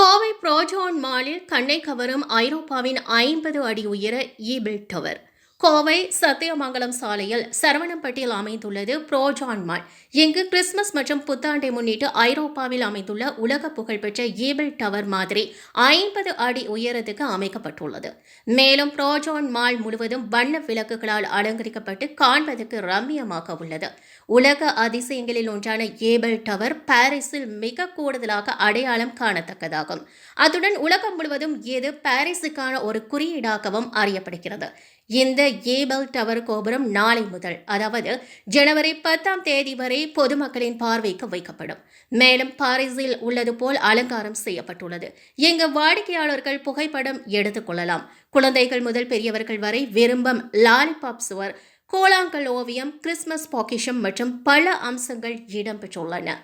கோவை ப்ரோஜோன் மாலில் கண்ணை கவரும் ஐரோப்பாவின் ஐம்பது அடி உயர ஈபிள் டவர். கோவை சத்தியமங்கலம் சாலையில் சரவணம்பட்டியில் அமைந்துள்ளது புரோஜான் மால். இங்கு கிறிஸ்துமஸ் மற்றும் புத்தாண்டை முன்னிட்டு ஐரோப்பாவில் அமைந்துள்ள உலக புகழ்பெற்ற ஈபிள் டவர் மாதிரி ஐம்பது அடி உயரத்துக்கு அமைக்கப்பட்டுள்ளது. மேலும் ப்ரோஜான் மால் முழுவதும் வண்ண விளக்குகளால் அலங்கரிக்கப்பட்டு காண்பதற்கு ரம்மியமாக உள்ளது. உலக அதிசயங்களில் ஒன்றான ஏபிள் டவர் பாரிஸில் மிக கூடுதலாக அடையாளம் காணத்தக்கதாகும். அத்துடன் உலகம் முழுவதும் இது பாரிஸுக்கான ஒரு குறியீடாகவும் அறியப்படுகிறது. இந்த ஏபல் டவர் கோபுரம் நாளை முதல் அதாவது ஜனவரி பத்தாம் தேதி வரை பொதுமக்களின் பார்வைக்கு வைக்கப்படும். மேலும் பாரிஸில் உள்ளது போல் அலங்காரம் செய்யப்பட்டுள்ளது. இங்கு வாடிக்கையாளர்கள் புகைப்படம் எடுத்துக்கொள்ளலாம் குழந்தைகள் முதல் பெரியவர்கள் வரை விரும்பம் லாலிபாப் சுவர் கோலாங்கல் ஓவியம் கிறிஸ்துமஸ் பாக்கிஷம் மற்றும் பல அம்சங்கள் இடம்பெற்றுள்ளன.